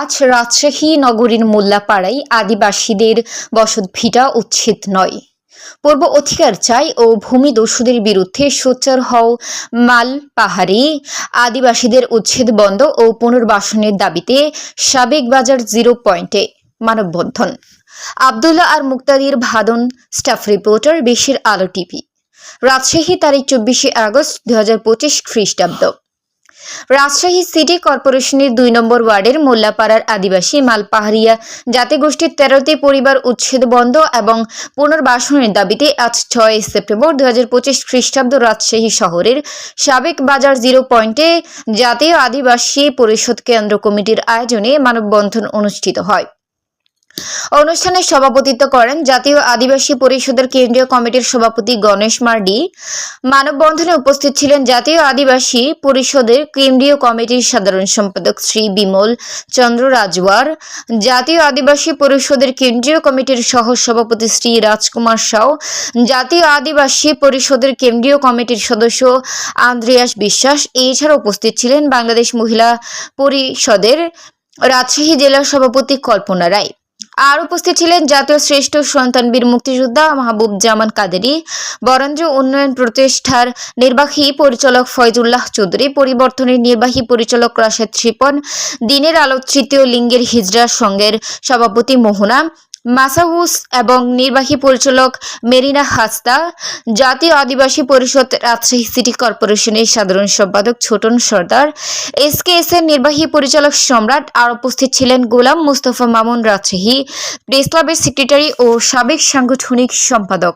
আজ রাজশাহী নগরীর মোল্লাপাড়ায় আদিবাসীদের বসতভিটা উচ্ছেদ নয়। পূর্ব অধিকার চাই ও ভূমি দস্যুদের বিরুদ্ধে সোচ্চার হও মাল পাহাড়ি। আদিবাসীদের উচ্ছেদ বন্ধ ও পুনর্বাসনের দাবিতে সাবেক বাজার জিরো পয়েন্টে মানববন্ধন। আবদুল্লাহ আর মুক্তাদির ভাদন, স্টাফ রিপোর্টার, বেশির আলো টিভি। রাজশাহী তারিখ চব্বিশে আগস্ট দু খ্রিস্টাব্দ। রাজশাহী সিটি কর্পোরেশনের দুই নম্বর ওয়ার্ডের মোল্লাপাড়ার আদিবাসী মালপাহাড়িয়া জাতিগোষ্ঠীর তেরোটি পরিবার উচ্ছেদ বন্ধ এবং পুনর্বাসনের দাবিতে আজ ছয় সেপ্টেম্বর দু হাজার পঁচিশ খ্রিস্টাব্দ রাজশাহী শহরের সাবেক বাজার জিরো পয়েন্টে জাতীয় আদিবাসী পরিষদ কেন্দ্র কমিটির আয়োজনে মানববন্ধন অনুষ্ঠিত হয়। অনুষ্ঠানে সভাপতিত্ব করেন জাতীয় আদিবাসী পরিষদের কেন্দ্রীয় কমিটির সভাপতি গণেশ মার্ডি। মানববন্ধনে উপস্থিত ছিলেন জাতীয় আদিবাসী পরিষদের কেন্দ্রীয় কমিটির সাধারণ সম্পাদক শ্রী বিমল চন্দ্র রাজওয়ার, জাতীয় আদিবাসী পরিষদের কেন্দ্রীয় কমিটির সহ সভাপতি শ্রী রাজকুমার সাউ, জাতীয় আদিবাসী পরিষদের কেন্দ্রীয় কমিটির সদস্য আন্দ্রিয়াস বিশ্বাস এছাড়া উপস্থিত ছিলেন বাংলাদেশ মহিলা পরিষদের রাজশাহী জেলার সভাপতি কল্পনা রায়। আর উপস্থিত ছিলেন জাতীয় শ্রেষ্ঠ সন্তান বীর মুক্তিযোদ্ধা মাহবুব জামান কাদেরি, বরেন্দ্র উন্নয়ন প্রতিষ্ঠার নির্বাহী পরিচালক ফয়জুল্লাহ চৌধুরী, পরিবর্তনের নির্বাহী পরিচালক রাশেদ শিপন, দিনের আলো তৃতীয় লিঙ্গের হিজড়া সংঘের সভাপতি মোহনা মাসাউস এবং নির্বাহী পরিচালক মেরিনা হাস্তা, জাতীয় আদিবাসী পরিষদ রাজশাহী সিটি কর্পোরেশনের সাধারণ সম্পাদক Chhoton Sardar S K S এর নির্বাহী পরিচালক সম্রাট আর উপস্থিত ছিলেন গোলাম মুস্তফা মামুন রাজশাহী, প্রেস ক্লাবের সেক্রেটারি ও সাবেক সাংগঠনিক সম্পাদক।